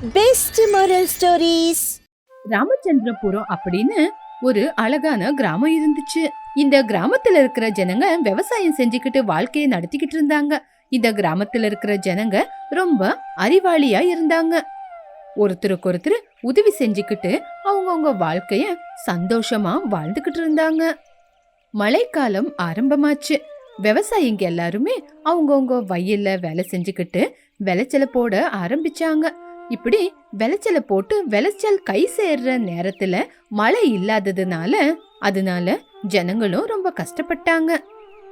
Best moral stories Ramachandrapuram அப்படின்னு ஒரு அழகான கிராமம் இருந்துச்சு. இந்த கிராமத்துல இருக்கிற ஜனங்க விவசாயம் செஞ்சுக்கிட்டு வாழ்க்கையை நடத்திக்கிட்டு இருந்தாங்க. இந்த கிராமத்துல இருக்கிற ஜனங்க ரொம்ப அறிவாளியா இருந்தாங்க. ஒருத்தருக்கு ஒருத்தர் உதவி செஞ்சுக்கிட்டு அவங்கவுங்க வாழ்க்கைய சந்தோஷமா வாழ்ந்துகிட்டு இருந்தாங்க. மழைக்காலம் ஆரம்பமாச்சு. விவசாயிங்க எல்லாருமே அவங்கவுங்க வயல்ல வேலை செஞ்சுக்கிட்டு விளைச்சல போட ஆரம்பிச்சாங்க. இப்படி விளைச்சலை போட்டு விளைச்சல் கை சேர்ற நேரத்துல மழை இல்லாததுனால அதனால ஜனங்களும் ரொம்ப கஷ்டப்பட்டாங்க.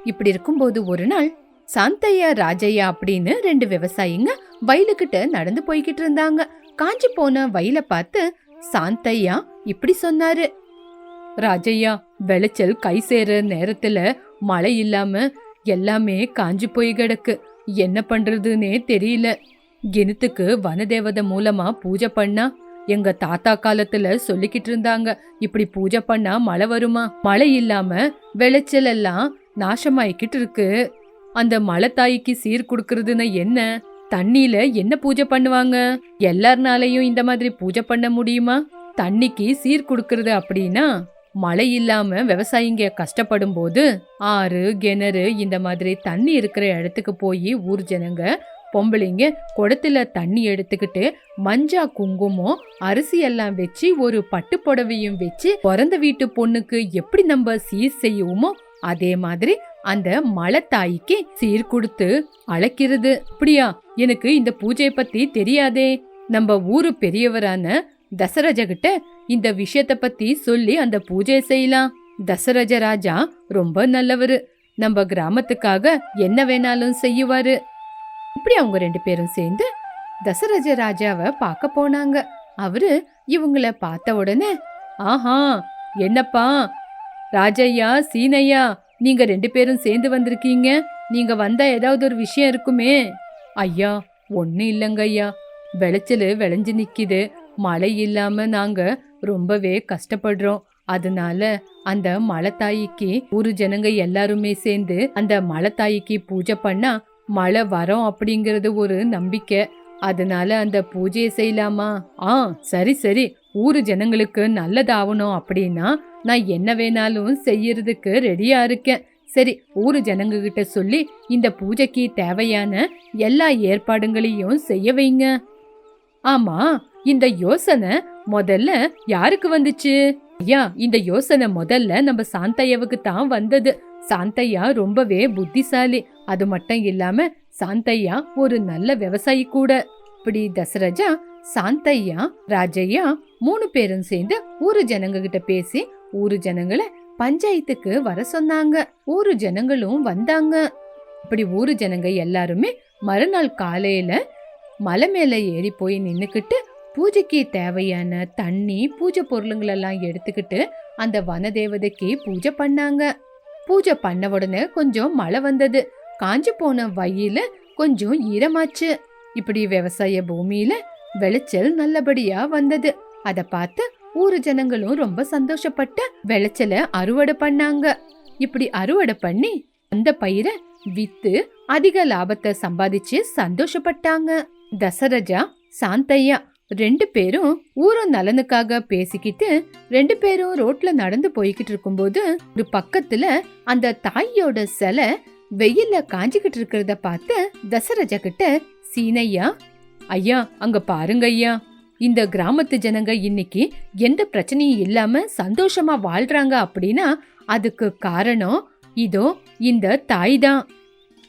இப்படி இருக்கும்போது ஒரு நாள் சாந்தையா ராஜையா அப்படின்னு ரெண்டு விவசாயிங்க வயலுக்கிட்ட நடந்து போய்கிட்டு இருந்தாங்க. காஞ்சி போன வயல பார்த்து சாந்தையா இப்படி சொன்னாரு. ராஜையா விளைச்சல் கை சேர நேரத்துல மழை இல்லாம எல்லாமே காஞ்சி போய் கிடக்கு. என்ன பண்றதுன்னே தெரியல. கிணத்துக்கு வனதேவதை மூலமா பூஜை பண்ணா? எங்க தாத்தா காலத்துல சொல்லிக்கிட்டு இருந்தாங்க இப்படி பூஜை பண்ணா மழை வருமா? மழை இல்லாம விளைச்சல் எல்லாம் நாசமாயிக்கிட்டு இருக்கு. அந்த மழை தாய்க்கு சீர் கொடுக்கறதுன்னு என்ன? தண்ணியில என்ன பூஜை பண்ணுவாங்க? எல்லார்னாலையும் இந்த மாதிரி பூஜை பண்ண முடியுமா? தண்ணிக்கு சீர் கொடுக்கறது அப்படின்னா மழை இல்லாம விவசாயிங்க கஷ்டப்படும் போது ஆறு கிணறு இந்த மாதிரி தண்ணி இருக்கிற இடத்துக்கு போய் ஊர் ஜனங்க பொம்பளைங்க குடத்துல தண்ணி எடுத்துக்கிட்டு மஞ்சா குங்குமம் அரிசி எல்லாம் வச்சு ஒரு பட்டு புடவையும் வச்சு பிறந்த வீட்டு பொண்ணுக்கு எப்படி நம்ம சீர் செய்வோமோ அதே மாதிரி அந்த மலை தாய்க்கு சீர் கொடுத்து அழைக்கிறது. அப்படியா? எனக்கு இந்த பூஜையை பத்தி தெரியாதே. நம்ம ஊரு பெரியவரான தசரஜ கிட்ட இந்த விஷயத்த பத்தி சொல்லி அந்த பூஜையை செய்யலாம். தசரஜ ராஜா ரொம்ப நல்லவரு. நம்ம கிராமத்துக்காக என்ன வேணாலும் செய்யுவாரு. இப்படி அவங்க ரெண்டு பேரும் சேர்ந்து தசரஜ ராஜாவை பார்க்க போனாங்க. அவரு இவங்கள பார்த்த உடனே ஆஹா என்னப்பா? ராஜையா சீனையா நீங்க ரெண்டு பேரும் சேர்ந்து வந்திருக்கீங்க. நீங்க வந்தா ஏதாவது ஒரு விஷயம் இருக்குமே? ஐயா ஒன்னும் இல்லைங்க ஐயா. விளைச்சல் விளைஞ்சு நிக்குது. மழை இல்லாம நாங்க ரொம்பவே கஷ்டப்படுறோம். அதனால அந்த மலை தாய்க்கு ஊரு ஜனங்க எல்லாருமே சேர்ந்து அந்த மலை தாய்க்கு பூஜை பண்ணா மழை வரோம் அப்படிங்கிறது ஒரு நம்பிக்கை. அதனால அந்த பூஜையை செய்யலாமா? ஆ சரி சரி. ஊரு ஜனங்களுக்கு நல்லதாகணும் அப்படின்னா நான் என்ன வேணாலும் செய்யறதுக்கு ரெடியா இருக்கேன். சரி ஊரு ஜனங்ககிட்ட சொல்லி இந்த பூஜைக்கு தேவையான எல்லா ஏற்பாடுகளையும் செய்ய வைங்க. ஆமா இந்த யோசனை முதல்ல யாருக்கு வந்துச்சு? ஐயா இந்த யோசனை முதல்ல நம்ம சாந்தையாவுக்கு தான் வந்தது. சாந்தையா ரொம்பவே புத்திசாலி. அது மட்டும் இல்லாம சாந்தையா ஒரு நல்ல விவசாயி கூட. இப்படி தசரஜா சாந்தையா ராஜையா மூணு பேரும் சேர்ந்து ஊரு ஜனங்க கிட்ட பேசி ஊரு ஜனங்களை பஞ்சாயத்துக்கு வர சொன்னாங்க. ஊரு ஜனங்களும் வந்தாங்க. இப்படி ஊரு ஜனங்க எல்லாருமே மறுநாள் காலையில மலை மேல ஏறி போய் நின்னுக்கிட்டு பூஜைக்கு தேவையான தண்ணி பூஜை பொருளுங்களெல்லாம் எடுத்துக்கிட்டு அந்த வனதேவதைக்கு பூஜை பண்ணாங்க. பூஜை பண்ண உடனே கொஞ்சம் மழை வந்தது. காஞ்சு போன வயல கொஞ்சம் ஈரமாச்சு. இப்படி விவசாய பூமியில விளைச்சல் நல்லபடியா வந்தது. அத பார்த்து ஊரு ஜனங்களும் ரொம்ப சந்தோஷப்பட்டு விளைச்சல அறுவடை பண்ணாங்க. இப்படி அறுவடை பண்ணி அந்த பயிரை வித்து அதிக லாபத்தை சம்பாதிச்சு சந்தோஷப்பட்டாங்க. தசரஜா சாந்தையா ரெண்டு பேரும் ஊரும் நலனுக்காக பேசிக்கிட்டு ரெண்டு பேரும் ரோட்ல நடந்து போய்கிட்டு இருக்கும்போது ஒரு பக்கத்துல அந்த தாயோட சிலை வெயில்ல காஞ்சிக்கிட்டு இருக்கிறத பார்த்து தசரஜா கிட்ட சீனையா ஐயா அங்க பாருங்க ஐயா. இந்த கிராமத்து ஜனங்க இன்னைக்கு எந்த பிரச்சனையும் இல்லாம சந்தோஷமா வாழ்றாங்க அப்படின்னா அதுக்கு காரணம் இதோ இந்த தாய் தான்.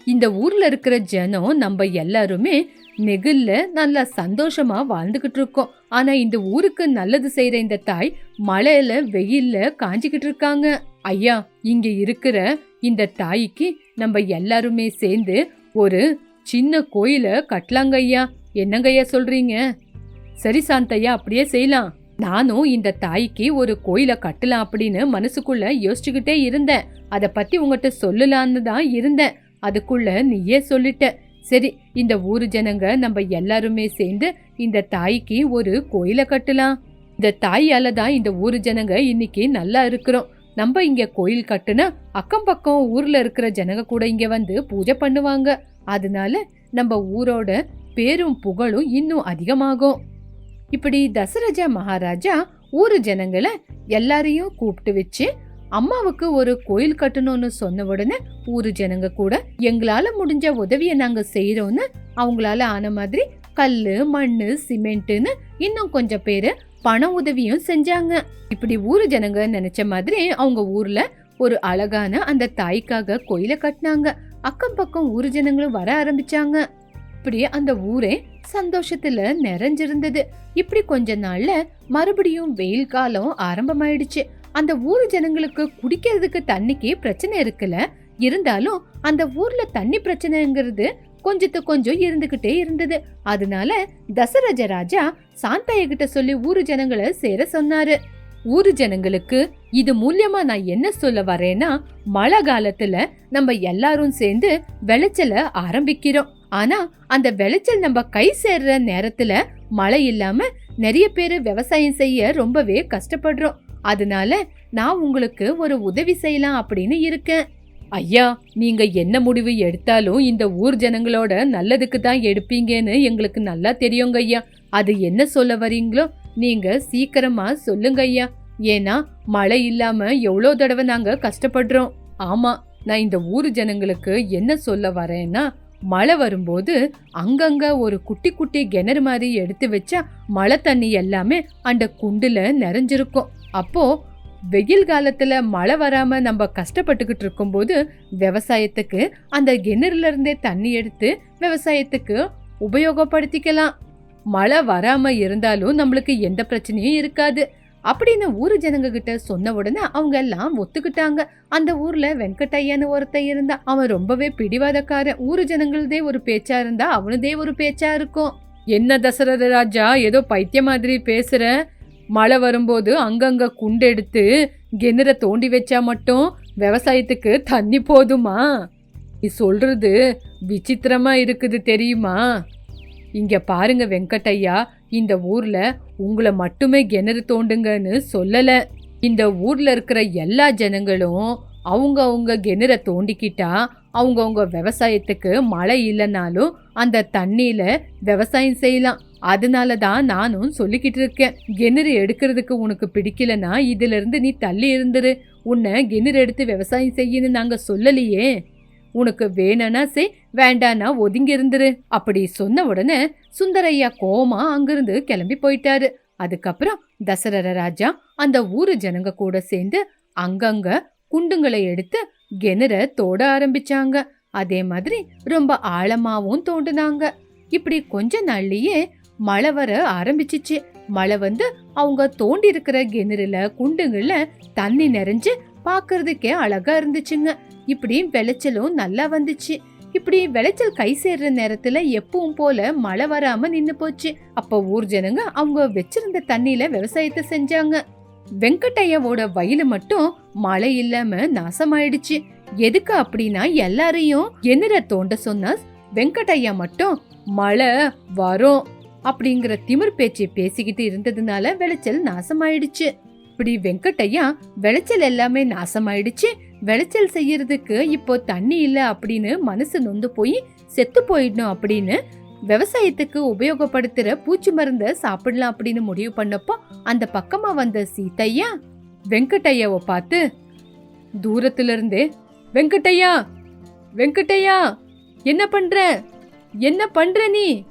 இந்த ஊர்ல இருக்கிற ஜனம் நம்ம எல்லாருமே நெகில்ல நல்லா சந்தோஷமா வாழ்ந்துகிட்டு இருக்கோம். ஆனா இந்த ஊருக்கு நல்லது செய்யற இந்த தாய் மழையில வெயில்ல காஞ்சிக்கிட்டு இருக்காங்க. ஐயா இங்க இருக்கிற இந்த தாய்க்கு நம்ம எல்லாருமே சேர்ந்து ஒரு சின்ன கோயில கட்டலாங்க ஐயா. என்னங்க ஐயா சொல்றீங்க? சரி சாந்தையா அப்படியே செய்யலாம். நானும் இந்த தாய்க்கு ஒரு கோயில கட்டலாம் அப்படின்னு மனசுக்குள்ள யோசிச்சுக்கிட்டே இருந்தேன். அத பத்தி உங்ககிட்ட சொல்லலான்னு தான் இருந்தேன். அதுக்குள்ள நீயே சொல்லிட்ட. சரி இந்த ஊரு ஜனங்க நம்ம எல்லாருமே சேர்ந்து இந்த தாய்க்கு ஒரு கோயில கட்டலாம். இந்த தாயால தான் இந்த ஊரு ஜனங்க இன்னைக்கு நல்லா இருக்கிறோம். நம்ம இங்க கோயில் கட்டுனா அக்கம் பக்கம் ஊர்ல இருக்கிற ஜனங்க கூட இங்க வந்து பூஜை பண்ணுவாங்க. அதனால நம்ம ஊரோட பேரும் புகழும் இன்னும் அதிகமாகும். இப்படி தசரஜ மகாராஜா ஊரு ஜனங்களை எல்லாரையும் கூப்பிட்டு வச்சு அம்மாவுக்கு ஒரு கோயில் கட்டணும்னு சொன்ன உடனே ஊரு ஜனங்க கூட எங்களால முடிஞ்ச உதவியை நாங்க செய்யறோம்னு அவங்களால ஆன மாதிரி கல் மண் சிமெண்ட்னு இன்னும் கொஞ்சம் பேர் பண உதவியும் செஞ்சாங்க. இப்படி ஊர் ஜனங்க நினைச்ச மாதிரி அவங்க ஊர்ல ஒரு அழகான அந்த தாய்க்காக கோயில கட்டினாங்க. அக்கம் பக்கம் ஊர் ஜனங்களும் வர ஆரம்பிச்சாங்க. இப்படி அந்த ஊரே சந்தோஷத்துல நிறைஞ்சிருந்தது. இப்படி கொஞ்ச நாள்ல மறுபடியும் வெயில் காலம் ஆரம்பமாயிடுச்சு. அந்த ஊர் ஜனங்களுக்கு குடிக்கிறதுக்கு தண்ணிக்கு பிரச்சனை இருக்குல்ல இருந்தாலும் அந்த ஊர்ல தண்ணி பிரச்சனைங்கிறது கொஞ்சத்து கொஞ்சம் இருந்துகிட்டே இருந்தது. அதனால தசரஜ ராஜா சாந்தைய கிட்ட சொல்லி ஊரு ஜனங்களை சேர சொன்னாரு. ஊரு ஜனங்களுக்கு இது மூலியமா நான் என்ன சொல்ல வரேன்னா மழை காலத்துல நம்ம எல்லாரும் சேர்ந்து விளைச்சல ஆரம்பிக்கிறோம். ஆனா அந்த விளைச்சல் நம்ம கை சேர்ற நேரத்துல மழை இல்லாம நிறைய பேர் விவசாயம் செய்ய ரொம்பவே கஷ்டப்படுறோம். அதனால நான் உங்களுக்கு ஒரு உதவி செய்யலாம் அப்படின்னு இருக்கேன். ஐயா நீங்க என்ன முடிவு எடுத்தாலும் இந்த ஊர் ஜனங்களோட நல்லதுக்கு தான் எடுப்பீங்கன்னு எங்களுக்கு நல்லா தெரியுங்க ஐயா. அது என்ன சொல்ல வரீங்களோ நீங்க சீக்கிரமா சொல்லுங்க ஐயா. ஏன்னா மழை இல்லாம எவ்வளோ தடவை நாங்க கஷ்டப்படுறோம். ஆமா நான் இந்த ஊர் ஜனங்களுக்கு என்ன சொல்ல வரேன்னா மழை வரும்போது அங்கங்க ஒரு குட்டி குட்டி கிணறு மாதிரி எடுத்து வச்சா மழை தண்ணி எல்லாமே அந்த குண்டுல நிறைஞ்சிருக்கும். அப்போ வெயில் காலத்துல மழை வராம நம்ம கஷ்டப்பட்டுக்கிட்டு இருக்கும்போது விவசாயத்துக்கு அந்த கிணறுல இருந்தே தண்ணி எடுத்து விவசாயத்துக்கு உபயோகப்படுத்திக்கலாம். மழை வராம இருந்தாலும் நம்மளுக்கு எந்த பிரச்சனையும் இருக்காது. அப்படின்னு ஊர் ஜனங்க கிட்ட சொன்ன உடனே அவங்க எல்லாம் ஒத்துக்கிட்டாங்க. அந்த ஊர்ல வெங்கட்டையான்னு ஒருத்தன் இருந்தா அவன் ரொம்பவே பிடிவாதக்காரன். ஊர் ஜனங்களதே ஒரு பேச்சா இருந்தா அவனதே ஒரு பேச்சா இருக்கும். என்ன தசரத ராஜா ஏதோ பைத்திய மாதிரி பேசுற மழை வரும்போது அங்கங்க குண்டெடுத்து கிணற தோண்டி வச்சா மட்டும் விவசாயத்துக்கு தண்ணி போதுமா? நீ சொல்றது விசித்திரமா இருக்குது தெரியுமா? இங்க பாருங்க வெங்கட்டையா இந்த ஊர்ல உங்களை மட்டுமே கிணறு தோண்டுங்கன்னு சொல்லல. இந்த ஊர்ல இருக்கிற எல்லா ஜனங்களும் அவங்க அவங்க கிணற தோண்டிக்கிட்டா அவங்கவுங்க விவசாயத்துக்கு மழை இல்லைனாலும் அந்த தண்ணியில விவசாயம் செய்யலாம். அதனால தான் நானும் சொல்லிக்கிட்டு இருக்கேன். கிணறு எடுக்கிறதுக்கு உனக்கு பிடிக்கலனா இதிலிருந்து நீ தள்ளி இருந்துரு. உன்னை கிணறு எடுத்து விவசாயம் செய்யன்னு நாங்கள் சொல்லலையே. உனக்கு வேணானா செய் வேண்டானா ஒதுங்கி இருந்துரு. அப்படி சொன்ன உடனே சுந்தரையா கோமா அங்கிருந்து கிளம்பி போயிட்டாரு. அதுக்கப்புறம் தசரர ராஜா அந்த ஊரு ஜனங்க கூட சேர்ந்து அங்கங்க குண்டுங்களை எடுத்து கிணற தோட ஆரம்பிச்சாங்க. அதே மாதிரி ரொம்ப ஆழமாவும் தோண்டுனாங்க. இப்படி கொஞ்ச நாள்லயே மழை வர ஆரம்பிச்சிச்சு. மழை வந்து அவங்க தோண்டி இருக்கிற கிணறுல குண்டுங்கள்ல தண்ணி நிறைஞ்சு பாக்குறதுக்கே அழகா இருந்துச்சுங்க. இப்படி விளைச்சலும் நல்லா வந்துச்சு. இப்படி விளைச்சல் கை சேர்ற நேரத்துல எப்பவும் போல மழை வராம நின்னு போச்சு. அப்ப ஊர் ஜனங்க அவங்க வச்சிருந்த தண்ணியில விவசாயத்தை செஞ்சாங்க. வெங்கட்டையாவோட வயலு மட்டும் மழை இல்லாம நாசமாயிடுச்சு. எதுக்கு அப்படின்னா எல்லாரையும் எந்திர தோண்ட சொன்னா வெங்கட்டையா மட்டும் மழை வரும். அப்படிங்கிற திமிர் பேச்சை பேசிக்கிட்டு இருந்ததுனால விளைச்சல் நாசமாயிடுச்சு. இப்படி வெங்கட்டையா விளைச்சல் எல்லாமே நாசமாயிடுச்சு. விளைச்சல் செய்யறதுக்கு இப்போ தண்ணி இல்ல அப்படின்னு மனசு நொந்து போய் செத்து போயிடணும் அப்படின்னு விவசாயத்துக்கு உபயோகப்படுத்துற பூச்சி மருந்த சாப்பிடலாம் அப்படின்னு முடிவு பண்ணப்போ அந்த பக்கமா வந்த சீத்தையா வெங்கட்டையாவை பார்த்து தூரத்துல இருந்து வெங்கட்டையா வெங்கட்டையா என்ன பண்ற? என்ன பண்ற நீ?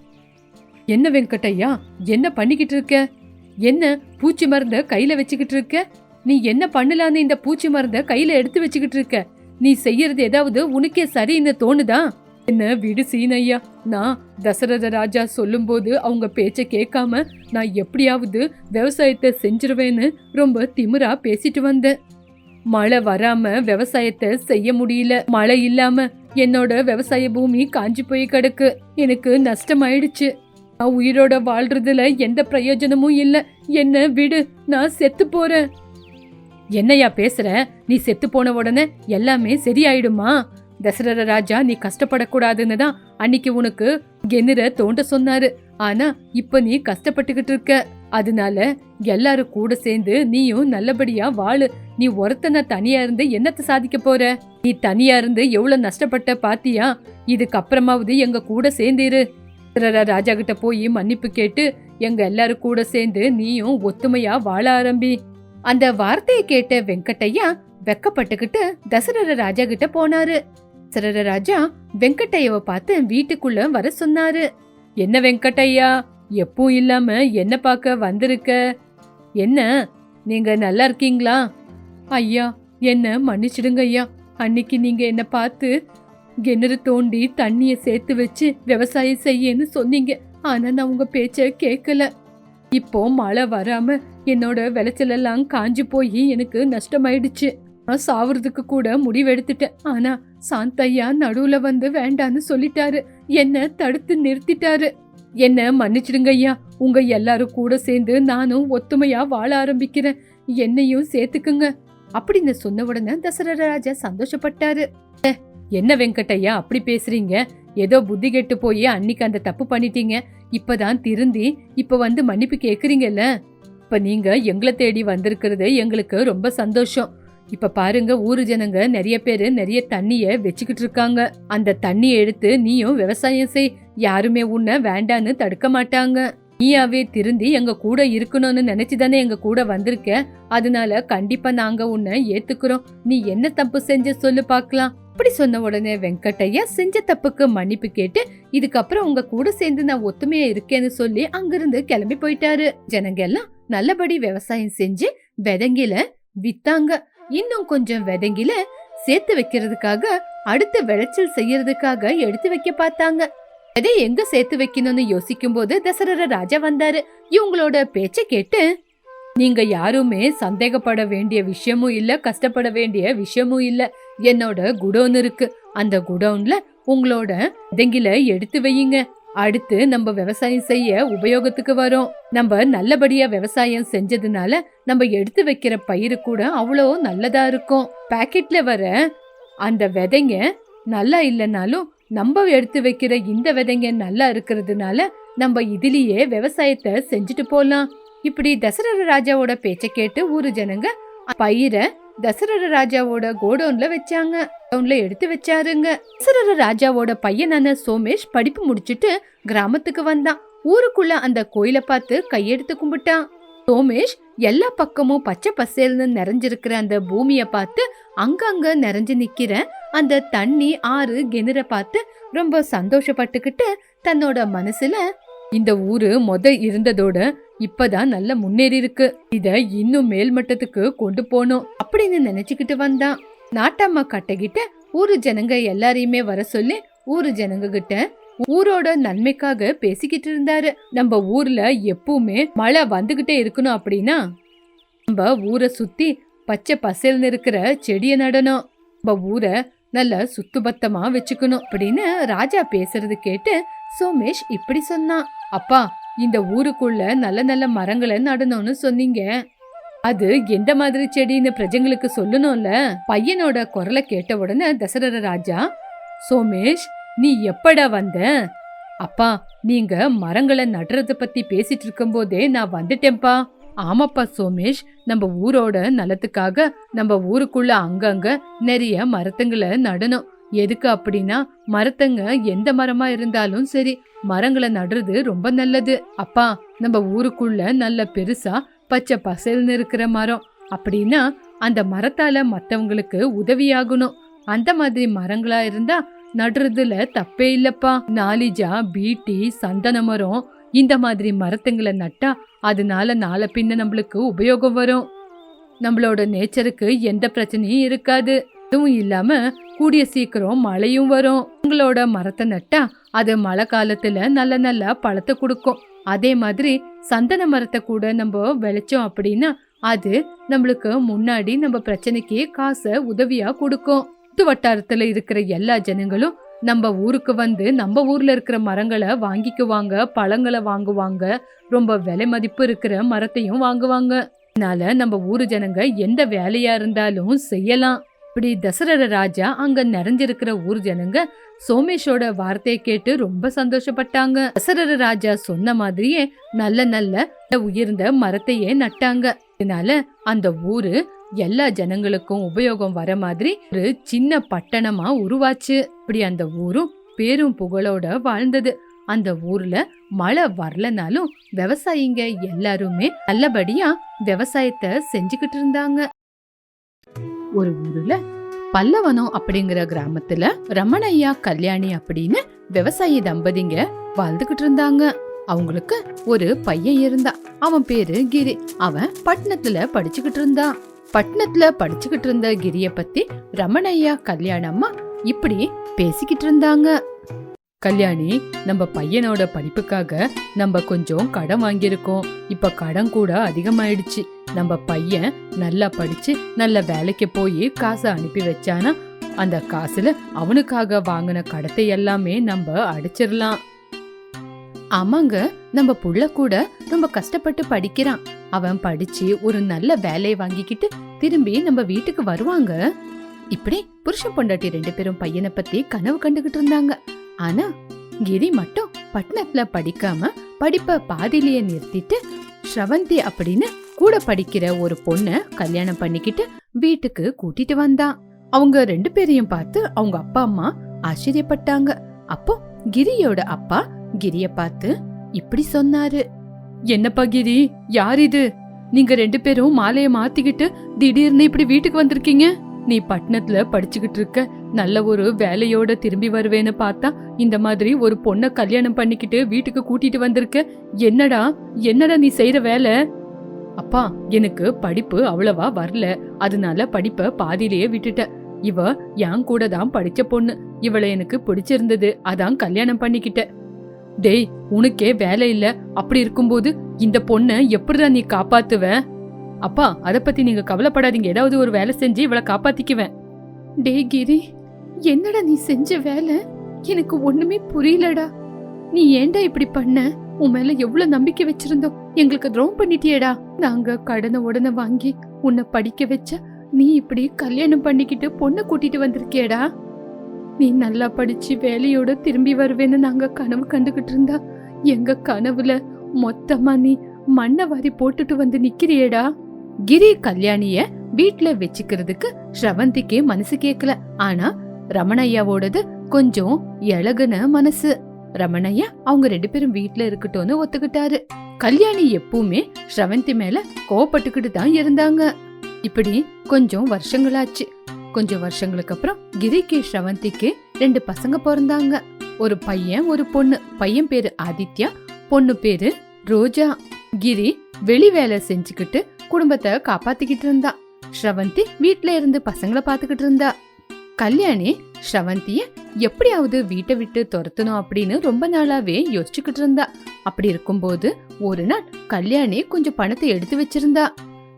என்ன வெங்கட்டையா? என்ன பண்ணிக்கிட்டு இருக்க? என்ன பூச்சி மருந்த கையில வச்சுக்கிட்டு இருக்க? நீ என்ன பண்ணலான்னு இந்த பூச்சி மருந்த கையில எடுத்து வச்சுக்கிட்டு இருக்க? நீ செய்யறது ஏதாவது உனக்கே சரின்னு தோணுதா? என்ன விடு சீனையா. நான் தசரத ராஜா சொல்லும்போது அவங்க பேச்ச கேட்காம நான் எப்படியாவது விவசாயத்தை செஞ்சிருவேன்னு ரொம்ப திமிரா பேசிட்டு வந்தேன். மழை வராம விவசாயத்தை செய்ய முடியல. மழை இல்லாம என்னோட விவசாய பூமி காஞ்சி போய் கிடக்கு. எனக்கு நஷ்டமாயிடுச்சு. நான் உயிரோட வாழ்றதுல எந்த பிரயோஜனமும் இல்லை. என்ன விடு நான் செத்து போறேன். என்னையா பேசுற? நீ செத்து போன உடனே எல்லாமே சரியாயிடுமா? தசரத ராஜா நீ கஷ்டப்படக்கூடாதுன்னு தான் அன்னைக்கு உனக்கு கெனிர தோண்ட சொன்னாரு. ஆனா இப்ப நீ கஷ்டப்பட்டுக்கிட்டு இருக்க. அதனால எல்லாரும் கூட சேர்ந்து நீயும் நல்லபடியா வாழு. நீ ஒருத்தன தனியா இருந்து என்னத்த சாதிக்க போற? நீ தனியா இருந்து எவ்வளவு நஷ்டப்பட்ட பாத்தியா? இதுக்கப்புறமாவது எங்க கூட சேர்ந்திரு. ராஜா கிட்ட போய் மன்னிப்பு கேட்டு எங்க எல்லாரும் கூட சேர்ந்து நீயும் ஒத்துமையா வாழ ஆரம்பி. அந்த வார்த்தையை கேட்ட வெங்கட்டையா வெக்கப்பட்டுக்கிட்டு தசரர ராஜா கிட்ட போனாரு. தசரத ராஜா வெங்கட்டையவ பார்த்து வீட்டுக்குள்ள வர சொன்னாரு. என்ன வெங்கட்டையா எப்பவும் இல்லாம என்ன பார்க்க வந்திருக்க? என்ன நீங்க நல்லா இருக்கீங்களா? ஐயா என்ன மன்னிச்சிடுங்க ஐயா. அன்னைக்கு நீங்க என்ன பார்த்து கிணறு தோண்டி தண்ணிய சேர்த்து வச்சு விவசாயம் செய்யன்னு சொன்னீங்க. ஆனா நான் உங்க பேச்ச கேட்கல இப்போ மழை வராம என்னோட விளைச்சல் எல்லாம் காஞ்சு போய் எனக்கு நஷ்டமாயிடுச்சு. நான் சாவுறதுக்கு கூட முடிவெடுத்துட்டேன். ஆனா சாந்தையா நடுவுல வந்து வேண்டான்னு சொல்லிட்டாரு. என்ன தடுத்து நிறுத்திட்டாரு. என்ன மன்னிச்சிடுங்க ஐயா. உங்க எல்லாரும் கூட சேர்ந்து நானும் ஒத்துமையா வாழ ஆரம்பிக்கிறேன். என்னையும் சேர்த்துக்குங்க. அப்படின்னு சொன்ன உடனே தசரத ராஜா சந்தோஷப்பட்டாரு. என்ன வெங்கட்டையா அப்படி பேசுறீங்க? ஏதோ புத்தி கெட்டு போய் அன்னைக்கு அந்த தப்பு பண்ணிட்டீங்க. இப்பதான் திருந்தி இப்ப வந்து மன்னிப்பு கேக்குறீங்கல்ல? இப்ப நீங்க எங்களை தேடி வந்திருக்கிறது எங்களுக்கு ரொம்ப சந்தோஷம். இப்ப பாருங்க ஊரு ஜனங்க நிறைய பேரு நிறைய தண்ணிய வச்சுக்கிட்டு இருக்காங்க. அந்த தண்ணியை எடுத்து நீயும் விவசாயம் செய். யாருமே உன்னை வேண்டான்னு தடுக்க மாட்டாங்க. நீயாவே திருந்தி எங்க கூட இருக்கணும்னு நினைச்சுதானே எங்க கூட வந்திருக்க? அதனால கண்டிப்பா நாங்க உன்னை ஏத்துக்கிறோம். நீ என்ன தப்பு செஞ்ச சொல்லு பாக்கலாம். அப்படி சொன்ன உடனே வெங்கட்டையா செஞ்ச தப்புக்கு மன்னிப்பு கேட்டு இதுக்கப்புறம் உங்க கூட சேர்ந்து நான் ஒத்துமையா இருக்கேன்னு சொல்லி அங்கிருந்து கிளம்பி போயிட்டாரு. ஜனங்க எல்லாம் நல்லபடி விவசாயம் செஞ்சு விதங்கில வித்தாங்க. இன்னும் கொஞ்சம் விதங்கில சேர்த்து வைக்கிறதுக்காக அடுத்த விளைச்சல் செய்யறதுக்காக எடுத்து வைக்க பார்த்தாங்க. எதை எங்க சேர்த்து வைக்கணும்னு யோசிக்கும் போது தசரர ராஜா வந்தாரு. இவங்களோட பேச்ச கேட்டு நீங்க யாருமே சந்தேகப்பட வேண்டிய விஷயமும் இல்ல கஷ்டப்பட வேண்டிய விஷயமும் இல்ல. என்னோட குடோன் இருக்கு. அந்த குடோன்ல உங்களோட தெங்கில எடுத்து வையுங்க. அடுத்து நம்ம விவசாயம் செய்ய உபயோகத்துக்கு வரும். நம்ம நல்லபடியா விவசாயம் செஞ்சதுனால நம்ம எடுத்து வைக்கிற பயிர் கூட அவ்வளோ நல்லதா இருக்கும். பாக்கெட்ல வர அந்த விதைங்க நல்லா இல்லைனாலும் நம்ம எடுத்து வைக்கிற இந்த விதைங்க நல்லா இருக்கிறதுனால நம்ம இதுலயே விவசாயத்தை செஞ்சுட்டு போலாம். இப்படி தசரத ராஜாவோட பேச்ச கேட்டு ஊரு ஜனங்க பயிரை தசரத ராஜாவோட கோடவுன்ல வச்சாங்க. கோடவுன்ல எடுத்து வச்சாருங்க. தசரத ராஜாவோட பையனான சோமேஷ் படிப்பு முடிச்சிட்டு கிராமத்துக்கு வந்தான். ஊருக்குள்ள அந்த கோயிலை பார்த்து கையெடுத்து கும்பிட்டான். சோமேஷ் எல்லா பக்கமும் பச்சை பசேல்னு நிறைஞ்சிருக்கிற அந்த பூமியை பார்த்து அங்கங்க நிறைஞ்சு நிக்கிற அந்த தண்ணி ஆறு கிணற பார்த்து ரொம்ப சந்தோஷப்பட்டுக்கிட்டு தன்னோட மனசுல இந்த ஊரு மொத இருந்ததோட இப்பதான் நல்ல முன்னேறி இருக்கு. இத இன்னும் மேல்மட்டத்துக்கு கொண்டு போகணும் அப்படின்னு நினைச்சுக்கிட்டு வந்தான். நாட்டம்மா கட்டகிட்ட ஊரு ஜனங்க எல்லாரையுமே வர சொல்லி ஊரு ஜனங்க கிட்ட ஊரோட நன்மைக்காக பேசிக்கிட்டு இருந்தாரு. நம்ம ஊர்ல எப்பவுமே மழை வந்துகிட்டே இருக்கணும் அப்படின்னா நம்ம ஊரை சுத்தி பச்சை பசேல்னு இருக்கிற செடியை நடணும். நம்ம ஊரை நல்ல சுத்துபத்தமா வச்சுக்கணும் அப்படின்னு ராஜா பேசுறது கேட்டு சோமேஷ் இப்படி சொன்னான். அப்பா இந்த ஊருக்குள்ள நல்ல நல்ல மரங்களை நடணும்னு சொன்னீங்க. அது எந்த மாதிரி செடின்னு பிரஜங்களுக்கு சொல்லணும்ல? பையனோட குரலை கேட்ட உடனே தசரத ராஜா சோமேஷ் நீ எப்படா வந்த? அப்பா நீங்க மரங்களை நடுறத பத்தி பேசிட்டு இருக்கும்போதே நான் வந்துட்டேன்ப்பா. ஆமாப்பா சோமேஷ் நம்ம ஊரோட நலத்துக்காக நம்ம ஊருக்குள்ள அங்கங்க நிறைய மரத்துங்களை நடணும். எதுக்கு அப்படின்னா மரத்தங்க எந்த மரமா இருந்தாலும் சரி மரங்களை நடுறது ரொம்ப நல்லது. அப்பா நம்ம ஊருக்குள்ள நல்ல பெருசா பச்சை பசேல்னு இருக்கிற மரம். அப்படின்னா அந்த மரத்தால மத்தவங்களுக்கு உதவியாகணும். அந்த மாதிரி மரங்களா இருந்தா நடுறதுல தப்பே இல்லப்பா. நாலிஜா பீட்டி சந்தன மரம் இந்த மாதிரி மரத்துங்களை நட்டா அதனால நாளை பின்ன நம்மளுக்கு உபயோகம் வரும். நம்மளோட நேச்சருக்கு எந்த பிரச்சனையும் இருக்காது. அதுவும் இல்லாம கூடிய சீக்கிரம் மழையும் வரும். உங்களோட மரத்தை நட்டா அது மழை காலத்துல நல்ல நல்ல பழத்தை கொடுக்கும். அதே மாதிரி சந்தன மரத்தை கூட நம்ம விளைச்சோம் அப்படின்னா அது நம்மளுக்கு முன்னாடி நம்ம பிரச்சனைக்கு காசை உதவியா கொடுக்கும். சுத்து வட்டாரத்துல இருக்கிற எல்லா ஜனங்களும் நம்ம ஊருக்கு வந்து நம்ம ஊர்ல இருக்கிற மரங்களை வாங்கிக்குவாங்க பழங்களை வாங்குவாங்க. ரொம்ப விலை மதிப்பு இருக்கிற மரத்தையும் வாங்குவாங்க. அதனால நம்ம ஊரு ஜனங்க எந்த வேலையா இருந்தாலும் செய்யலாம். இப்படி தசரத ராஜா அங்க நிறைஞ்சிருக்கிற ஊர் ஜனங்க சோமேஷோட வார்த்தையை கேட்டு ரொம்ப சந்தோஷப்பட்டாங்க. தசரத ராஜா சொன்ன மாதிரியே நல்ல நல்ல உயர்ந்த மரத்தையே நட்டாங்க. இதனால அந்த ஊரு எல்லா ஜனங்களுக்கும் உபயோகம் வர மாதிரி ஒரு சின்ன பட்டணமா உருவாச்சு. இப்படி அந்த ஊரும் பேரும் புகழோட வாழ்ந்தது. அந்த ஊர்ல மழை வரலனாலும் விவசாயிங்க எல்லாருமே நல்லபடியா விவசாயத்தை செஞ்சுக்கிட்டு இருந்தாங்க. ஒரு ஊர்ல பல்லவனம் அப்படிங்கிற கிராமத்துல ரமணையா கல்யாணி அப்படின்னு விவசாயி தம்பதிங்க வாழ்ந்துகிட்டு இருந்தாங்க. அவங்களுக்கு ஒரு பையன் இருந்தான். அவன் பேரு கிரி. அவன் பட்டணத்துல படிச்சுக்கிட்டு இருந்தான். பட்டணத்துல படிச்சுக்கிட்டு இருந்த கிரிய பத்தி ரமணையா கல்யாணம்மா இப்படி பேசிக்கிட்டு இருந்தாங்க. கல்யாணி நம்ம பையனோட படிப்புக்காக நம்ம கொஞ்சம் கடன் வாங்கியிருக்கோம். இப்ப கடன் கூட அதிகமாயிடுச்சு. நம்ம பையன் நல்லா படிச்சு நல்ல வேலைக்கு போய் காசை அனுப்பி வச்சானா அந்த காசுல அவனுக்காக வாங்கின கடத்தை எல்லாமே நம்ம அடைச்சிடலாம் ஆமாங்க நம்ம புள்ள கூட ரொம்ப கஷ்டப்பட்டு படிக்கிறான். அவன் படிச்சு ஒரு நல்ல வேலையை வாங்கிக்கிட்டு திரும்பி நம்ம வீட்டுக்கு வருவாங்க. இப்படி புருஷன் பொண்டாட்டி ரெண்டு பேரும் பையனை பத்தி கனவு கண்டுகிட்டு இருந்தாங்க. ஆனா கிரி மட்டும் பட்டணத்துல படிக்காம படிப்ப பாதியிலேயே நிறுத்திட்டு ஸ்ரவந்தி அப்படின்னு கூட படிக்கிற ஒரு பொண்ண கல்யாணம் பண்ணிக்கிட்டு வீட்டுக்கு கூட்டிட்டு வந்தான். அவங்க ரெண்டு பேரையும் பார்த்து அவங்க அப்பா அம்மா ஆச்சரியப்பட்டாங்க. அப்போ கிரியோட அப்பா கிரிய பார்த்து இப்படி சொன்னாரு. என்னப்பா கிரி யார் இது? நீங்க ரெண்டு பேரும் மாலைய மாத்திக்கிட்டு திடீர்னு இப்படி வீட்டுக்கு வந்திருக்கீங்க? நீ பட்டணத்துல படிச்சுக்கிட்டு இருக்க நல்ல ஒரு வேலையோட திரும்பி வருவேன்னு பார்த்தா இந்த மாதிரி ஒரு பொண்ண கல்யாணம் பண்ணிக்கிட்டு வீட்டுக்கு கூட்டிட்டு வந்திருக்க என்னடா என்னடா நீ செய்யற வேலை? அப்பா எனக்கு படிப்பு அவ்வளவா வரல. அதனால படிப்ப பாதியிலேயே விட்டுட்டேன் இவ என் கூட தான் படிச்ச பொண்ணு. இவளை எனக்கு பிடிச்சிருந்தது. அதான் கல்யாணம் பண்ணிக்கிட்டேன் டேய் உனக்கே வேலை இல்ல. அப்படி இருக்கும்போது இந்த பொண்ணை எப்படிதான் நீ காப்பாத்துவ? அப்பா அத பத்தி நீங்க கவலைப்படாதீங்க. ஏதாவது ஒரு வேலை செஞ்சு இவளை காப்பாத்திக்குவேன். டேய் கிரி என்னடா நீ செஞ்ச வேலை? எனக்கு ஒண்ணுமே புரியலடா. நீ ஏன்டா இப்படி பண்ண? உன் மேல எவ்வளவு நம்பிக்கை வச்சிருந்தோம். எங்களுக்கு துரோகம் பண்ணிட்டியேடா. நாங்க கடனை உடனே வாங்கி உன்னை படிக்க வச்ச நீ இப்படி கல்யாணம் பண்ணிக்கிட்டு பொண்ணை கூட்டிட்டு வந்திருக்கியடா. நீ நல்லா படிச்சு வேலையோட திரும்பி வருவேன்னு நாங்க கனவு கண்டுகிட்டு இருந்தா. எங்க கனவுல மொத்தமா நீ மண்ணை வாரி போட்டுட்டு வந்து நிக்கிறியேடா. கிரி கல்யாணிய வீட்ல வச்சுக்கிறதுக்கு ஸ்ரவந்திக்கே மனசு கேக்கல. ஆனா ரமணையாவோடது கொஞ்சம் இழகுன மனசு. ரமணையா அவங்க ரெண்டு பேரும் வீட்ல இருக்கட்டும்னு ஒத்துக்கிட்டாரு. கல்யாணி எப்பவுமே ஸ்ரவந்தி மேல கோவப்பட்டுக்கிட்டு தான் இருந்தாங்க. இப்படி கொஞ்சம் வருஷங்களாச்சு. கொஞ்சம் வருஷங்களுக்கு அப்புறம் கிரிக்கு ஸ்ரவந்திக்கு ரெண்டு பசங்க பிறந்தாங்க. ஒரு பையன் ஒரு பொண்ணு. பையன் பேரு ஆதித்யா பொண்ணு பேரு ரோஜா. கிரி வெளி வேலை செஞ்சுக்கிட்டு குடும்பத்தை காப்பாத்திக்கிட்டு இருந்தா. ஸ்ரவந்தி வீட்ல இருந்து பசங்களை பாத்துக்கிட்டு இருந்தா. கல்யாணி ஸ்ரவந்திய எப்படியாவது வீட்டை விட்டு துரத்தணும் அப்படின்னு ரொம்ப நாளாவே யோசிச்சுக்கிட்டு இருந்தா. அப்படி இருக்கும்போது ஒரு நாள் கல்யாணி கொஞ்சம் பணத்தை எடுத்து வச்சிருந்தா.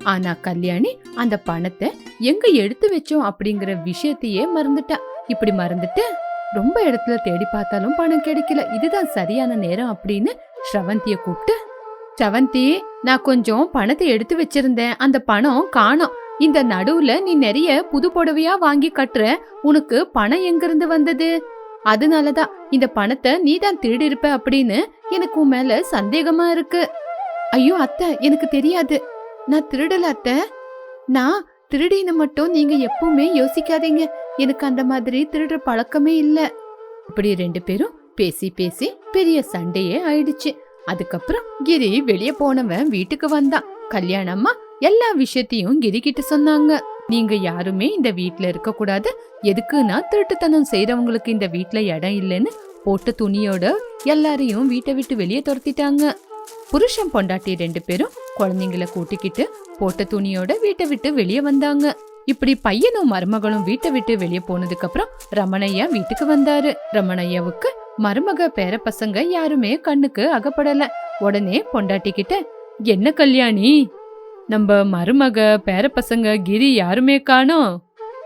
ஆனா கல்யாணி அந்த பணத்தை எங்க எடுத்து வச்சோம் அப்படிங்கிற விஷயத்தையே மறந்துட்டா. இப்படி மறந்துட்டு ரொம்ப இடத்துல தேடி பார்த்தாலும் பணம் கிடைக்கல. இதுதான் சரியான நேரம் அப்படின்னு ஸ்ரவந்திய கூப்பிட்டு ஸ்ரவந்தி நான் கொஞ்சம் பணத்தை எடுத்து வச்சிருந்தேன். அந்த பணம் காணோம். இந்த நடுவுல நீ நிறைய புது புடவையா வாங்கி கட்டுற. உனக்கு பணம் எங்கிருந்து வந்தது? அதனாலதான். இந்த பணத்தை நீ தான் திருடி இருப்ப அப்படின்னு எனக்கு உன் மேல சந்தேகமா இருக்கு. ஐயோ அத்தை எனக்கு தெரியாது. நான் திருடல அத்த நான் திருடின்னு மட்டும் நீங்க எப்பவுமே யோசிக்காதீங்க. எனக்கு அந்த மாதிரி திருடுற பழக்கமே இல்ல. இப்படி ரெண்டு பேரும் பேசி பேசி பெரிய சண்டையே ஆயிடுச்சு. அதுக்கப்புறம் கிரி வெளியே போனவன் வீட்டுக்கு வந்தான். கல்யாணம்மா எல்லா விஷயத்தையும் கிரி கிட்ட சொன்னாங்க. நீங்க யாருமே இந்த வீட்ல இருக்க கூடாது. எதுக்குன்னா திருட்டுத்தனம் செய்யறவங்களுக்கு இந்த வீட்ல இடம் இல்லைன்னு போட்ட துணியோட எல்லாரையும் வீட்டை விட்டு வெளியே துரத்திட்டாங்க. புருஷன் பொண்டாட்டி ரெண்டு பேரும் குழந்தைங்கள கூட்டிக்கிட்டு போட்ட துணியோட வீட்டை விட்டு வெளியே வந்தாங்க. இப்படி பையனும் மருமகளும் வீட்டை விட்டு வெளியே போனதுக்கு அப்புறம் ரமணையா வீட்டுக்கு வந்தாரு. ரமணையாவுக்கு மருமக பேர பசங்க யாருமே கண்ணுக்கு அகப்படல. உடனே பொண்டாட்டி கிட்ட என்ன கல்யாணி? நம்ம மருமக பேர பசங்க கிரி யாருமே காணோம்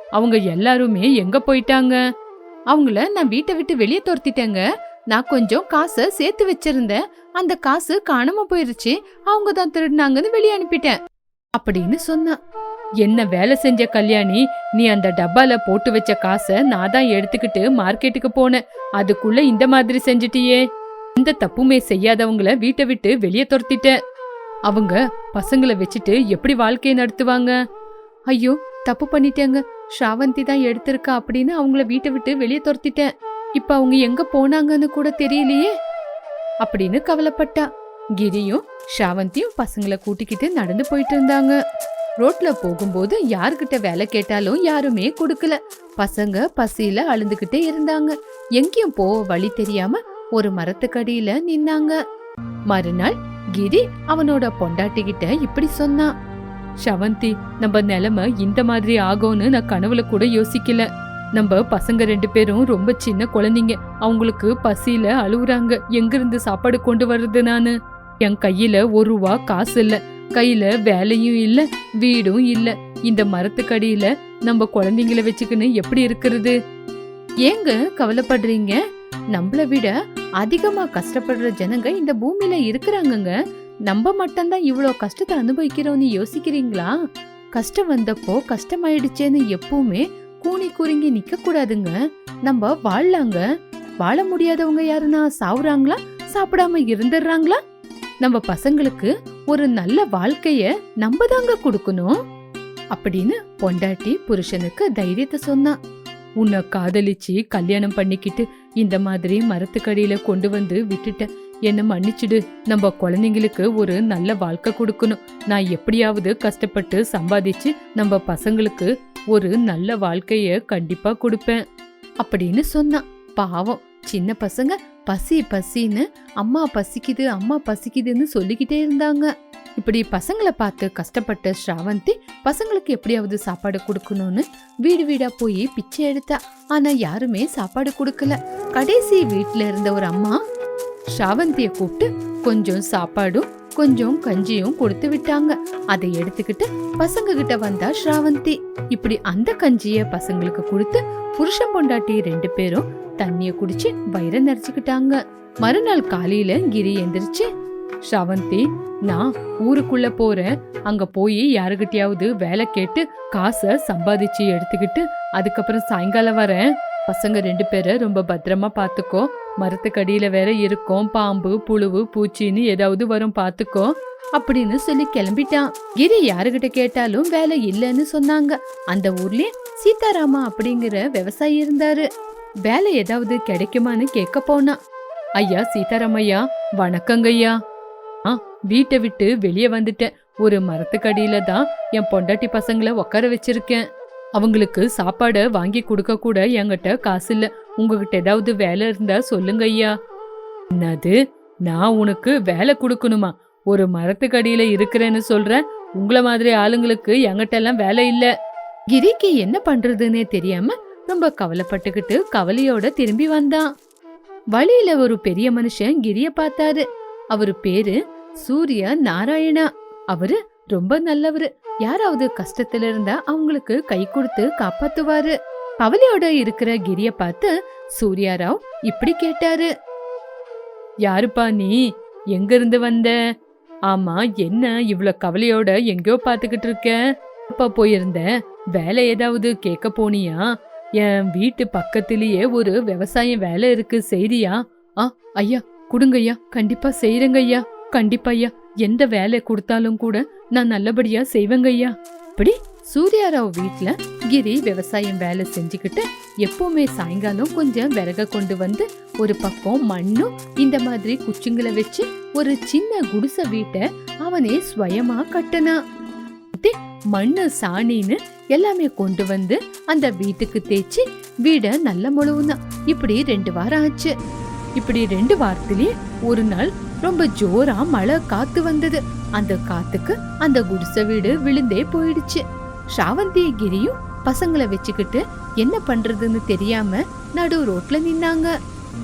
அவங்க எல்லாருமே எங்க போயிட்டாங்க? அவங்கள நான் வீட்டை விட்டு வெளியே துரத்திட்டேங்க. நான் கொஞ்சம் காசை சேர்த்து வச்சிருந்தேன். அந்த காசு காணாம போயிருச்சு. அவங்க தான் திருடினாங்கன்னு வெளியே அனுப்பிட்டேன். அப்படின்னு சொன்னான். என்ன வேலை செஞ்ச கல்யாணி? நீ அந்த டப்பால போட்டு வச்ச காசை நான் தான் எடுத்துக்கிட்டு மார்க்கெட்டுக்கு போனேன். அதுக்குள்ள இந்த மாதிரி செஞ்சிட்டியே. எந்த தப்புமே செய்யாதவங்கள வீட்டை விட்டு வெளியே துரத்திட்டேன். அவங்க பசங்களை வச்சுட்டு எப்படி வாழ்க்கையை நடத்துவாங்க? ஐயோ தப்பு பண்ணிட்டேங்க. ஷாவந்தி தான் எடுத்திருக்கா அப்படின்னு அவங்கள வீட்டை விட்டு வெளியே துரத்திட்டேன். இப்ப அவங்க எங்க போனாங்கன்னு கூட தெரியலையே? அப்படின்னு கவலைப்பட்டா. கிரியும் ஷாவந்தியும் பசங்களை கூட்டிக்கிட்டு நடந்து போயிட்டு இருந்தாங்க. ரோட்ல போகும்போது யாருக்கிட்ட வேலை கேட்டாலும் யாருமே கொடுக்கல. பசங்க பசியில அழுந்துகிட்டே இருந்தாங்க. எங்கேயும் போக வழி தெரியாம ஒரு மரத்துக்கடியில நின்னாங்க. மறுநாள் கிரி அவனோட பொண்டாட்டிகிட்ட இப்படி சொன்னான். ஷவந்தி நம்ம நிலைமை இந்த மாதிரி ஆகும்னு நான் கனவுல கூட யோசிக்கல. நம்ம பசங்க ரெண்டு பேரும் ரொம்ப சின்ன குழந்தைங்க. அவங்களுக்கு பசியில அழுவுறாங்க. எங்கிருந்து சாப்பாடு கொண்டு வர்றது நானு? என் கையில ஒரு ரூபா காசு இல்ல. கையில வேலையும் இல்ல வீடும் இல்ல. இந்த மரத்துக்கடியில நம்ம குழந்தைங்கள வச்சுக்கின்னு எப்படி இருக்கிறது? ஏங்க கவலைப்படுறீங்க? நம்மள விட அதிகமா கஷ்டப்படுற ஜனங்க இந்த பூமியில இருக்கிறாங்கங்க. நம்ம மட்டும்தான் இவ்ளோ கஷ்டத்தை அனுபவிக்கிறோம்னு யோசிக்கிறீங்களா? கஷ்டம் வந்தப்போ கஷ்டமாயிடுச்சேன்னு எப்பவுமே கூனி குறுங்கி நிக்க கூடாதுங்க. நம்ம வாழலாங்க. வாழ முடியாதவங்க யாருன்னா சாவுறாங்களா? சாப்பிடாம இருந்துடுறாங்களா? நம்ம பசங்களுக்கு ஒரு நல்ல வாழ்க்கைய நம்ம தாங்க கொடுக்கணும். அப்படின்னு பொண்டாட்டி புருஷனுக்கு தைரியத்தை சொன்னா. உன்னை காதலிச்சு கல்யாணம் பண்ணிக்கிட்டு இந்த மாதிரி மரத்துக்கடியில கொண்டு வந்து விட்டுட்ட. என்ன மன்னிச்சிடு. நம்ம குழந்தைங்களுக்கு ஒரு நல்ல வாழ்க்கை கொடுக்கணும். நான் எப்படியாவது கஷ்டப்பட்டு சம்பாதிச்சு நம்ம பசங்களுக்கு ஒரு நல்ல வாழ்க்கைய கண்டிப்பா கொடுப்பேன். அப்படின்னு சொன்னான் பாவம். சின்ன பசங்க பசி பசின்னு அம்மா பசிக்குது அம்மா பசிக்குதுன்னு சொல்லிக்கிட்டே இருந்தாங்க. இப்படி பசங்களை பார்த்து கஷ்டப்பட்ட ஸ்ராவந்தி பசங்களுக்கு எப்படியாவது சாப்பாடு கொடுக்கணும்னு வீடு வீடா போய் பிச்சை எடுத்தா. ஆனா யாருமே சாப்பாடு கொடுக்கல. கடைசி வீட்டுல இருந்த ஒரு அம்மா ஸ்ராவந்திய கூப்பிட்டு கொஞ்சம் சாப்பாடும் கொஞ்சம் கஞ்சியும் கொடுத்து விட்டாங்க. அதை எடுத்துக்கிட்டு பசங்க கிட்ட வந்தா ஸ்ராவந்தி இப்படி அந்த கஞ்சிய பசங்களுக்கு கொடுத்து புருஷன் பொண்டாட்டி ரெண்டு பேரும் தண்ணிய குடிச்சு வயிற நிறைச்சுக்கிட்டாங்க. மறுநாள் காலையில கிரி எந்திரிச்சு ஸ்ரவந்தி நான் ஊருக்குள்ள போறேன். அங்க போய் யாருகிட்டயாவது வேலை கேட்டு காசை சம்பாதிச்சு எடுத்துக்கிட்டு அதுக்கப்புறம் சாயங்காலம் வரேன். பசங்க ரெண்டு பேரை ரொம்ப பத்திரமா பார்த்துக்கோ. மரத்துக்கடியில வேற இருக்கும். பாம்பு புழுவு பூச்சின்னு ஏதாவது வரும் பாத்துக்கோ அப்படின்னு சொல்லி கிளம்பிட்டான். கிரி யாருகிட்ட கேட்டாலும் வேலை இல்லைன்னு சொன்னாங்க. அந்த ஊர்லயே சீதாராமா அப்படிங்கிற விவசாயி இருந்தாரு. வேலை ஏதாவது கிடைக்குமான்னு கேட்க போனா ஐயா சீதாராமையா வணக்கங்கய்யா. ஆ வீட்டை விட்டு வெளியே வந்துட்டேன். ஒரு மரத்துக்கடியில தான் என் பொண்டாட்டி பசங்களை உட்கார வச்சிருக்கேன். அவங்களுக்கு சாப்பாடை வாங்கி கொடுக்க கூட என்கிட்ட காசு இல்லை உங்ககிட்ட ஏதாவது வேலை இருந்தா சொல்லுங்க ஐயா. என்னது? நான் உனக்கு வேலை கொடுக்கணுமா? ஒரு மரத்துக்கடியில இருக்கிறேன்னு சொல்றேன். உங்கள மாதிரி ஆளுங்களுக்கு என்கிட்ட எல்லாம் வேலை இல்ல. கிரிக்கு என்ன பண்றதுன்னே தெரியாம ரொம்ப கவலைப்பட்டுக்கிட்டு கவலையோட திரும்பி வந்தான். வழியில ஒரு பெரிய மனுஷன் கிரிய பார்த்தாரு. அவரு பேரு சூரிய நாராயணா. அவரு ரொம்ப நல்லவரு. யாராவது கஷ்டத்துல இருந்தா அவங்களுக்கு கை கொடுத்து காப்பாத்துவாரு. கவலையோட இருக்கிற கிரிய பார்த்து சூர்யாராவ் இப்படி கேட்டாரு. யாருப்பா நீ? எங்க இருந்து வந்த? ஆமா என்ன இவ்ளோ கவலையோட எங்கேயோ பாத்துக்கிட்டு இருக்க? அப்பா போயிருந்த? வேலை ஏதாவது கேட்க போனியா? என் வீட்டு பக்கத்திலேயே ஒரு விவசாயம் வேலை இருக்கு செய்றியா? ஆ ஐயா கொடுங்கய்யா கண்டிப்பா செய்யறங்க ஐயா கண்டிப்பா ஐயா. எந்த வேலை கொடுத்தாலும் கூட நான் நல்லபடியா செய்வேங்க ஐயா. இப்படி சூர்யாராவ் வீட்ல கிரி விவசாயம் வேலை செஞ்சுக்கிட்டு எப்பவுமே சாயங்காலம் கொஞ்சம் விறக கொண்டு வந்து ஒரு பக்கம் மண்ணும் இந்த மாதிரி குச்சிங்களை வச்சு ஒரு சின்ன குடிசை வீட்டை அவனே ஸ்வயமா கட்டினான் மண்ணு சாணின்னு எல்லாமே கொண்டு வந்து அந்த வீட்டுக்கு தேய்ச்சி வீட நல்ல முழுவுதான் இப்படி ரெண்டு வாரம் ஆச்சு. இப்படி ரெண்டு வாரத்திலேயே ஒரு நாள் ரொம்ப ஜோரா மழை காத்து வந்தது. அந்த காத்துக்கு அந்த குடிசை வீடு விழுந்தே போயிடுச்சு. ஷாவந்தி கிரியும் பசங்களை வச்சுக்கிட்டு என்ன பண்றதுன்னு தெரியாம நடு ரோட்ல நின்னாங்க.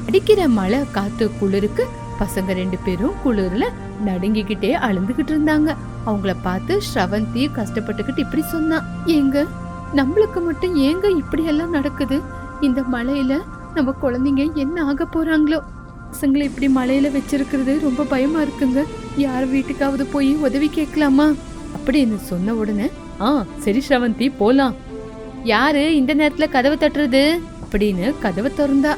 அடிக்கிற மழை காத்து குளிருக்கு பசங்க ரெண்டு பேரும் குளிர்ல நடுங்கிக்கிட்டே அழுந்துகிட்டு இருந்தாங்க. அவங்கள பார்த்து ஸ்ரவந்தி கஷ்டப்பட்டுக்கிட்டு இப்படி சொன்னா ஏங்க நம்மளுக்கு மட்டும் ஏங்க இப்படி எல்லாம் நடக்குது? இந்த மழையில நம்ம குழந்தைங்க என்ன ஆக போறாங்களோ? பசங்களை இப்படி மலையில் வச்சிருக்கிறது ரொம்ப பயமா இருக்குங்க. யார் வீட்டுக்காவது போய் உதவி கேட்கலாமா? அப்படின்னு சொன்ன உடனே ஆ சரி ஸ்ரவந்தி போலாம். யாரு? இந்த நேரத்துல கதவை தட்டுறது? அப்படின்னு கதவை திறந்தா.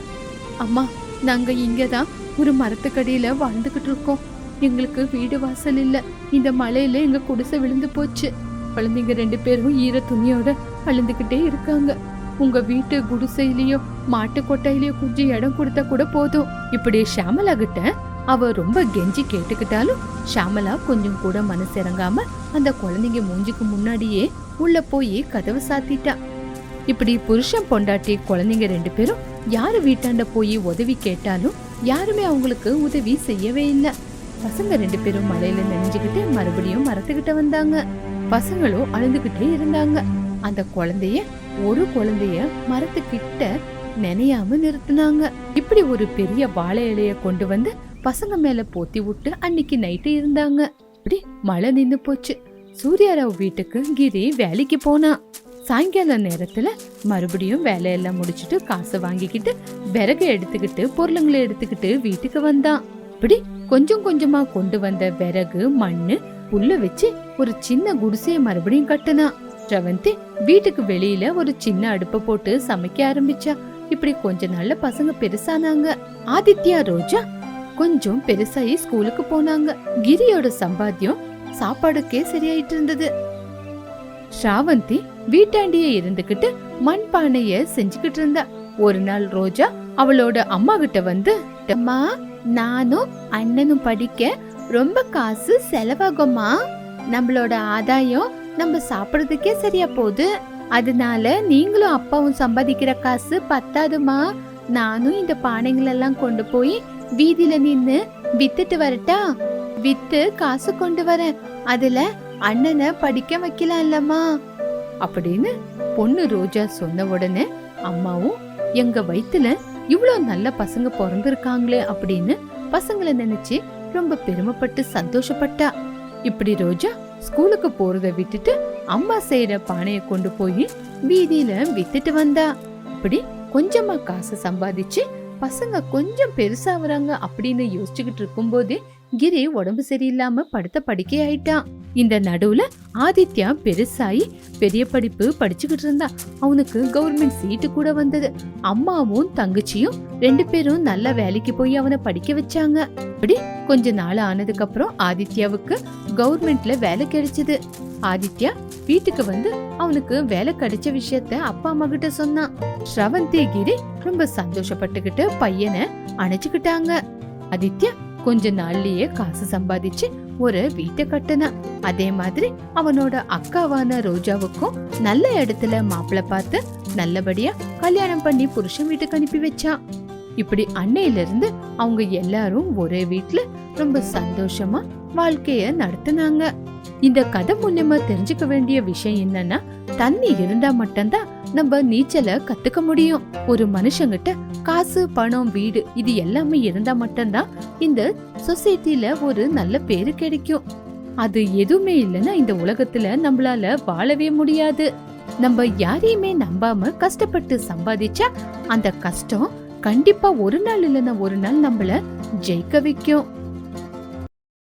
அம்மா நாங்க இங்கதான் ஒரு மரத்துக்கடியில வாழ்ந்துகிட்டு இருக்கோம். எங்களுக்கு வீடு வாசல் இல்ல. இந்த மலையில் எங்க குடிசை விழுந்து போச்சு. குழந்தைங்க ரெண்டு பேரும் ஈர துணியோட அழுந்துகிட்டே இருக்காங்க. உங்க வீட்டு குடிசையிலயோ மாட்டு கொட்டையிலயோ கொஞ்சம் இடம் கொடுத்தா கூட போதும். இப்படி ஷாமலா கிட்ட அவ ரொம்ப கெஞ்சி கேட்டுக்கிட்டாலும் ஷாமலா கொஞ்சம் கூட மனசு இறங்காம அந்த குழந்தைங்க மூஞ்சுக்கு முன்னாடியே உள்ள போய் கதவு சாத்திட்டா. இப்படி புருஷன் பொண்டாட்டி குழந்தைங்க ரெண்டு பேரும் யாரு வீட்டாண்ட போய் உதவி கேட்டாலும் யாருமே அவங்களுக்கு உதவி செய்யவே இல்லை. பசங்க ரெண்டு பேரும் மலையில நினைஞ்சுக்கிட்டு மறுபடியும் மரத்துக்கிட்ட வந்தாங்க. பசங்களும் அழுதுகிட்டே இருந்தாங்க. அந்த குழந்தைய ஒரு குழந்தைய மரத்துக்கிட்ட நினையாம நிறுத்தினாங்க. இப்படி ஒரு பெரிய வாழை இலைய கொண்டு வந்து பசங்க மேல போத்தி விட்டு அன்னைக்கு நைட்டு இருந்தாங்க. இப்படி மழை நின்னு போச்சு. சூர்யாராவ் வீட்டுக்கு கிரி வேலைக்கு போனான் சாயங்கால நேரத்துல மறுபடியும் வேலையெல்லாம் முடிச்சிட்டு காசு வாங்கிக்கிட்டு விறகு எடுத்துக்கிட்டு பொருளுங்களை எடுத்துக்கிட்டு வீட்டுக்கு வந்தான். இப்படி கொஞ்சம் கொஞ்சமா கொண்டு வந்த விறகு மண்ணு புல்ல வச்சு ஒரு சின்ன குடிசையை மறுபடியும் கட்டுனான். ரவந்தி வீட்டுக்கு வெளியில ஒரு சின்ன அடுப்ப போட்டு சமைக்க ஆரம்பிச்சா. இப்படி கொஞ்ச நாள்ல பசங்க பெருசானாங்க. ஆதித்யா ரோஜா கொஞ்சம் பெருசாயி ஸ்கூலுக்கு போனாங்க. கிரியோட சம்பாத்தியம் சாப்பாடுக்கே சரியாயிட்டு இருந்தது. ஸ்ராவந்தி வீட்டாண்டியே இருந்துகிட்டு மண் பானைய செஞ்சுக்கிட்டு இருந்தா. ஒரு நாள் ரோஜா அவளோட அம்மா கிட்ட வந்து அம்மா நானும் அண்ணனும் படிக்க ரொம்ப காசு செலவாகும்மா. நம்மளோட ஆதாயம் நம்ம சாப்பிடுறதுக்கே சரியா போகுது. அதனால நீங்களும் அப்பாவும் சம்பாதிக்கிற காசு பத்தாதுமா? நானும் இந்த பானைங்களெல்லாம் கொண்டு போய் வீதியில நின்னு வித்துட்டு வரட்டா? வித்து காசு கொண்டு வரேன். அதுல அண்ணனை படிக்க வைக்கலாம் இல்லம்மா அப்படின்னு பொண்ணு ரோஜா சொன்ன உடனே அம்மாவும் எங்க வயித்துல இவ்ளோ நல்ல பசங்க பிறந்திருக்காங்களே அப்படின்னு பசங்களை நினைச்சு ரொம்ப பெருமைப்பட்டு சந்தோஷப்பட்டா. இப்படி ரோஜா ஸ்கூலுக்கு போறத விட்டுட்டு அம்மா செய்யற பானைய கொண்டு போய் வீதியில வித்துட்டு வந்தா. இப்படி கொஞ்சமா காசு சம்பாதிச்சு பசங்க கொஞ்சம் பெருசாவறாங்க அப்படின்னு யோசிச்சுக்கிட்டு இருக்கும்போதே கிரி உடம்பு சரியில்லாம படுத்த படுக்கை ஆயிட்டான் இந்த நடுவுல ஆதித்யா பெருசாயி பெரிய படிப்பு படிச்சுக்கிட்டு இருந்தான் அவனுக்கு கவர்மெண்ட் சீட்டு கூட வந்தது. அம்மாவும் தங்கச்சியும் ரெண்டு பேரும் நல்ல வேலைக்கு போய் அவனை படிக்க வச்சாங்க. அப்படி கொஞ்ச நாள் ஆனதுக்கு அப்புறம் ஆதித்யாவுக்கு கவர்மெண்ட்ல வேலை கிடைச்சது. ஆதித்யா வீட்டுக்கு வந்து அவனுக்கு வேலை கிடைச்ச விஷயத்த அப்பா அம்மா கிட்ட சொன்னான். ஸ்ரவந்தி கிரி ரொம்ப சந்தோஷப்பட்டுக்கிட்டு பையனை அணைச்சுக்கிட்டாங்க. ஆதித்யா கொஞ்ச நாள்லயே காசு சம்பாதிச்சு ஒரு வீட்டை கட்டினான் அதே மாதிரி அவனோட அக்காவான ரோஜாவுக்கும் நல்ல இடத்துல மாப்பிள்ள பார்த்து நல்லபடியா கல்யாணம் பண்ணி புருஷன் வீட்டுக்கு அனுப்பி வச்சான். இப்படி அன்னையில இருந்து அவங்க எல்லாரும் ஒரே வீட்டுல ரொம்ப சந்தோஷமா வாழ்க்கைய நடத்துனாங்க. இந்த கதை மூலியமா தெரிஞ்சுக்க வேண்டிய விஷயம் என்னன்னா தண்ணி இருந்தா மட்டும்தான் நம்ம நீச்சலை கத்துக்க முடியும். ஒரு மனுஷங்கிட்ட காசு பணம் வீடு இது எல்லாமே இருந்தா மட்டும்தான் இந்த சொசைட்டில ஒரு நல்ல பேரு கிடைக்கும். அது எதுவுமே இல்லைன்னா இந்த உலகத்துல நம்மளால வாழவே முடியாது. நம்ம யாரையுமே நம்பாம கஷ்டப்பட்டு சம்பாதிச்சா அந்த கஷ்டம் கண்டிப்பா ஒரு நாள் இல்லைன்னா ஒரு நாள் நம்மள ஜெயிக்க வைக்கும்.